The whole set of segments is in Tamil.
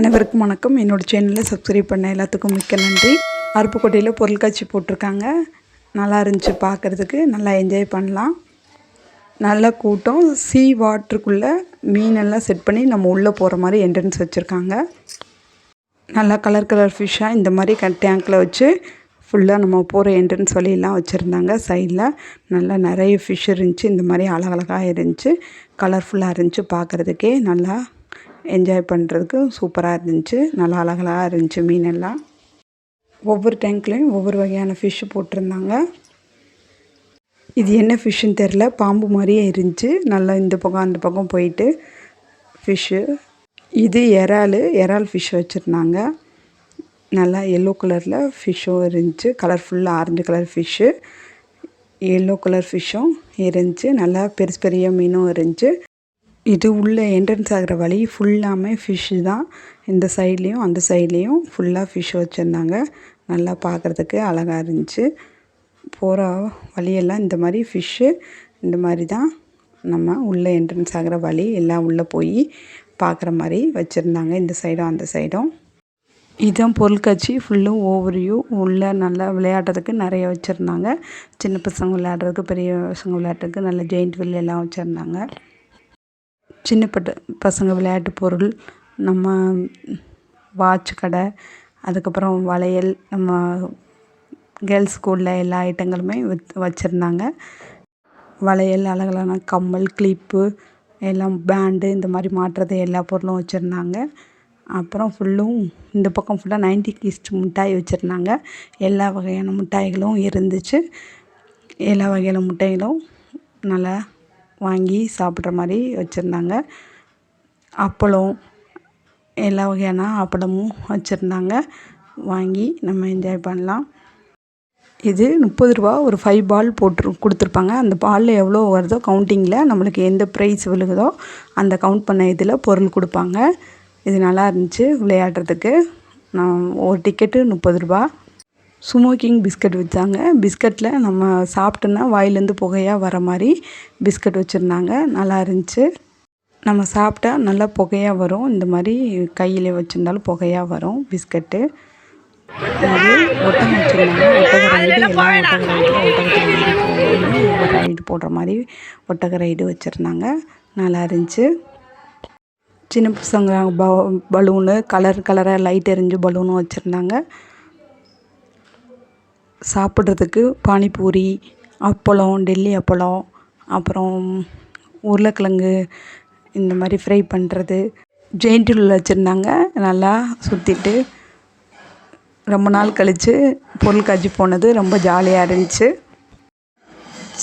அனைவருக்கும் வணக்கம். என்னோட சேனலில் சப்ஸ்கிரைப் பண்ண எல்லாத்துக்கும் மிக்க நன்றி. அருப்புக்கோட்டையில் பொருட்காட்சி போட்டிருக்காங்க. நல்லா இருந்துச்சு பார்க்குறதுக்கு நல்லா என்ஜாய் பண்ணலாம். நல்ல கூட்டம். சீ வாட்டருக்குள்ளே மீனெல்லாம் செட் பண்ணி நம்ம உள்ளே போகிற மாதிரி என்ட்ரன்ஸ் வச்சுருக்காங்க. நல்லா கலர் கலர் ஃபிஷ்ஷாக இந்த மாதிரி க டேங்க்கில் வச்சு ஃபுல்லாக நம்ம போகிற என்ட்ரன்ஸ் வழியெல்லாம் வச்சுருந்தாங்க சைடில் நல்லா நிறைய ஃபிஷ் இருந்துச்சு. இந்த மாதிரி அழகழகாக இருந்துச்சு. கலர்ஃபுல்லாக இருந்துச்சு பார்க்குறதுக்கே நல்லா என்ஜாய் பண்ணுறதுக்கு சூப்பராக இருந்துச்சு. நல்லா அழகலாக இருந்துச்சு மீனெல்லாம். ஒவ்வொரு டேங்க்லேயும் ஒவ்வொரு வகையான ஃபிஷ்ஷு போட்டிருந்தாங்க. இது என்ன ஃபிஷ்ஷுன்னு தெரில பாம்பு மாதிரியே இருந்துச்சு. நல்லா இந்த பக்கம் அந்த பக்கம் போயிட்டு ஃபிஷ்ஷு இது இறால். இறால் ஃபிஷ் வச்சுருந்தாங்க. நல்லா எல்லோ கலரில் ஃபிஷ்ஷும் இருந்துச்சு. கலர்ஃபுல்லாக orange colour fish yellow colour ஃபிஷ்ஷும் இருந்துச்சு. நல்லா பெருசு பெரிய மீனும் இருந்துச்சு. இது உள்ளே என்ட்ரன்ஸ் ஆகிற வழி ஃபுல்லாமே ஃபிஷ்ஷு தான். இந்த சைட்லேயும் அந்த சைட்லேயும் ஃபுல்லாக ஃபிஷ் வச்சுருந்தாங்க. நல்லா பார்க்குறதுக்கு அழகாக இருந்துச்சு. போகிற வழியெல்லாம் இந்த மாதிரி ஃபிஷ்ஷு இந்த மாதிரி தான் நம்ம உள்ளே என்ட்ரன்ஸ் ஆகிற வழி. எல்லாம் உள்ளே போய் பார்க்குற மாதிரி வச்சுருந்தாங்க. இந்த சைடும் அந்த சைடும் இதுதான் பொருட்காட்சி. ஃபுல்லும் ஓவரியூ உள்ளே நல்லா விளையாடுறதுக்கு நிறைய வச்சுருந்தாங்க. சின்ன பசங்க விளையாடுறதுக்கு பெரிய பசங்க விளையாடுறதுக்கு நல்ல ஜெயிண்ட் வில் எல்லாம் வச்சுருந்தாங்க. சின்ன பசங்க விளையாட்டு பொருள் நம்ம வாட்ச் கடை அதுக்கப்புறம் வளையல் நம்ம கேர்ள்ஸ் ஸ்கூலில் எல்லா ஐட்டங்களுமே வித் வச்சுருந்தாங்க. வளையல் அழகழகான கம்மல் கிளிப்பு எல்லாம் பேண்டு இந்த மாதிரி மாட்டுறது எல்லா பொருளும் வச்சுருந்தாங்க. அப்புறம் ஃபுல்லும் இந்த பக்கம் ஃபுல்லாக நைன்டி கிஸ்ட் மிட்டாய் வச்சுருந்தாங்க. எல்லா வகையான மிட்டாய்களும் இருந்துச்சு. எல்லா வகையான மிட்டாய்களும் நல்லா வாங்கி சாப்பிட்ற மாதிரி வச்சுருந்தாங்க. அப்பளம் எல்லா வகையான அப்பளமும் வச்சுருந்தாங்க. வாங்கி நம்ம என்ஜாய் பண்ணலாம். இது முப்பது ரூபா ஒரு ஃபைவ் பால் போட்டு கொடுத்துருப்பாங்க. அந்த பாலில் எவ்வளோ வருதோ கவுண்டிங்கில் நம்மளுக்கு எந்த ப்ரைஸ் விழுகுதோ அந்த கவுண்ட் பண்ண இதில் பொருள் கொடுப்பாங்க. இது நல்லா இருந்துச்சு விளையாடுறதுக்கு. நான் ஒரு டிக்கெட்டு முப்பது ரூபா. ஸ்மோக்கிங் பிஸ்கட் வச்சாங்க பிஸ்கட்டில் நம்ம சாப்பிட்டோன்னா வாயிலேருந்து புகையாக வர மாதிரி பிஸ்கட் வச்சுருந்தாங்க நல்லா இருந்துச்சு நம்ம சாப்பிட்டா நல்லா புகையாக வரும் இந்த மாதிரி கையில் வச்சுருந்தாலும் புகையாக வரும் பிஸ்கட்டு அது ஒட்டகம் வச்சுருந்தாங்க ஒட்டக ரைடு எல்லா ஒட்டக ரைடில் ரைடு போடுற மாதிரி ஒட்டக ரைடு வச்சுருந்தாங்க நல்லா இருந்துச்சு சின்ன பசங்க ப பலூனு கலர் கலராக லைட் எரிஞ்சு பலூனும் வச்சுருந்தாங்க சாப்பிட்றதுக்கு பானிபூரி அப்பளம் டெல்லி அப்பளம் அப்புறம் உருளைக்கிழங்கு இந்த மாதிரி ஃப்ரை பண்ணுறது ஜெயிண்டில் வச்சுருந்தாங்க. நல்லா சுற்றிட்டு ரொம்ப நாள் கழித்து பொருட்காட்சி போனது. ரொம்ப ஜாலியாக இருந்துச்சு.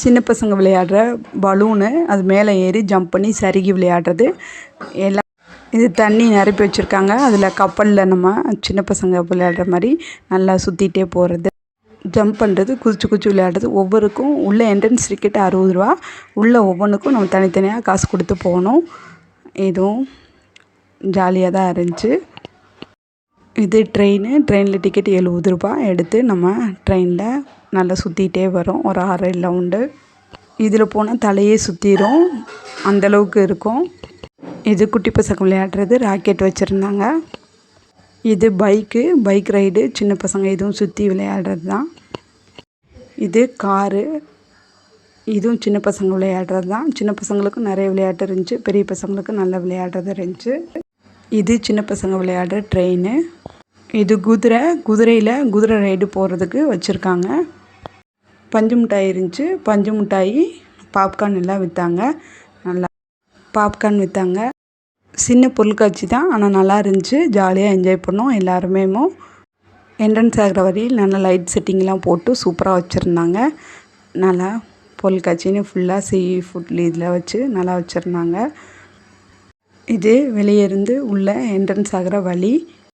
சின்ன பசங்க விளையாடுற பலூனு அது மேலே ஏறி ஜம்ப் பண்ணி சருகி விளையாடுறது. எல்லாம் இது தண்ணி நிரப்பி வச்சுருக்காங்க. அதில் கப்பலில் நம்ம சின்ன பசங்க விளையாடுற மாதிரி நல்லா சுற்றிட்டே போகிறது ஜம்ப் பண்ணுறது குதிச்சு குதிச்சு விளையாடுறது ஒவ்வொருக்கும் உள்ள என்ட்ரன்ஸ் டிக்கெட் அறுபது ரூபா. உள்ளே ஒவ்வொன்றுக்கும் நம்ம தனித்தனியாக காசு கொடுத்து போகணும். இதுவும் ஜாலியாக தான் இருந்துச்சு. இது ட்ரெயின் ட்ரெயினில் டிக்கெட் எழுபது ரூபா. எடுத்து நம்ம ட்ரெயினில் நல்லா சுற்றிட்டே வரோம். ஒரு ஆறு ரவுண்டு இதில் போனால் தலையே சுற்றிடும் அந்தளவுக்கு இருக்கும். இது குட்டி பசங்க விளையாடுறது ராக்கெட் வச்சுருந்தாங்க. இது பைக்கு பைக் ரைடு சின்ன பசங்க இதுவும் சுற்றி விளையாடுறது தான் இது காரு இதுவும் சின்ன பசங்க விளையாடுறது தான் சின்ன பசங்களுக்கும் நிறைய விளையாட்டு இருந்துச்சு. பெரிய பசங்களுக்கும் நல்ல விளையாடுறது இருந்துச்சு. இது சின்ன பசங்க விளையாடுற ட்ரெயின். இது குதிரை குதிரையில் குதிரை ரைடு போகிறதுக்கு வச்சுருக்காங்க. பஞ்சு மிட்டாய் இருந்துச்சு. பஞ்சு மிட்டாய் பாப்கார்ன் எல்லாம் விற்றாங்க நல்லா பாப்கார்ன் விற்றாங்க சின்ன பொருட்காட்சி தான் ஆனால் நல்லா இருந்துச்சு. ஜாலியாக என்ஜாய் பண்ணோம் எல்லாருமே. என்ட்ரன்ஸ் ஆகிற வரையில் நல்லா லைட் செட்டிங்லாம் போட்டு சூப்பராக வச்சுருந்தாங்க. நல்லா பொருட்காட்சின்னு ஃபுல்லாக சீ ஃபுட் இதில் வச்சு நல்லா வச்சுருந்தாங்க. இது வெளியே இருந்து உள்ள என்ட்ரன்ஸ் ஆகிற வழி.